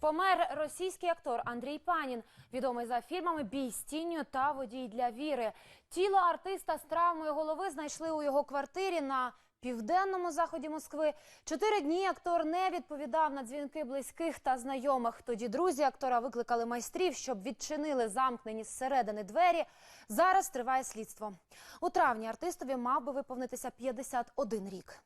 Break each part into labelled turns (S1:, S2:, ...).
S1: Помер російський актор Андрій Панін, відомий за фільмами Бій з тінню та Водій для віри. Тіло артиста з травмою голови знайшли у його квартирі на південному заході Москви. Чотири дні актор не відповідав на дзвінки близьких та знайомих. Тоді друзі актора викликали майстрів, щоб відчинили замкнені зсередини двері. Зараз триває слідство. У травні артистові мав би виповнитися 51 рік.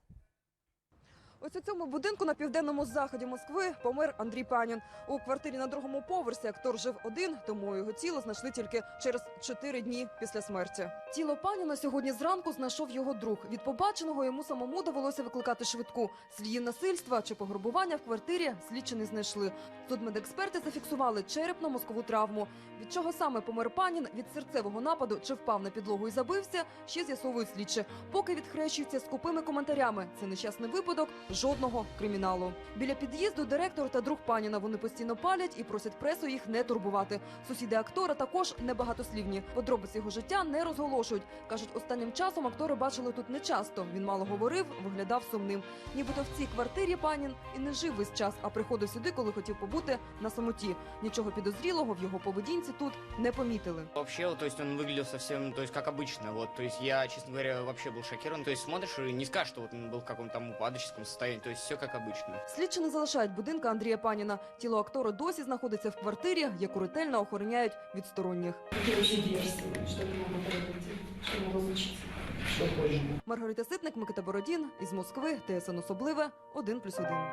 S2: Ось у цьому будинку на південному заході Москви помер Андрій Панін. У квартирі на другому поверсі актор жив один, тому його тіло знайшли тільки через чотири дні після смерті. Тіло паніна сьогодні зранку знайшов його друг. Від побаченого йому самому довелося викликати швидку. Слідів насильства чи пограбування в квартирі слідчі не знайшли. Судмедексперти зафіксували черепно-мозкову травму. Від чого саме помер панін від серцевого нападу чи впав на підлогу і забився, ще з'ясовують слідчі. Поки відхрещуються скупими коментарями. Це нещасний випадок, жодного криміналу. Біля під'їзду директор та друг паніна вони постійно палять і просять пресу їх не турбувати. Сусіди актора також небагатослівні. Подробиці його життя не розголошують. кажуть, останнім часом актори бачили тут нечасто. Він мало говорив, виглядав сумним. Нібито в цій квартирі панін і не жив весь час, а приходив сюди, коли хотів побути на самоті. Нічого підозрілого в його поведінці тут не помітили.
S3: Вообще, вот, то есть он выглядел совсем, то есть как обычно, вот, то есть я, честно говоря, вообще был шокирован, то есть смотришь и не скажешь, что вот он был в каком-то там упадоческом состоянии, то есть все как обычно.
S2: Слідчі не залишають будинка Андрія Паніна. Тіло актора досі знаходиться в квартирі, яку ретельно охороняють від сторонніх. Маргарита Ситник, Микита Бородін із Москви, ТСН Особливе, 1+,1.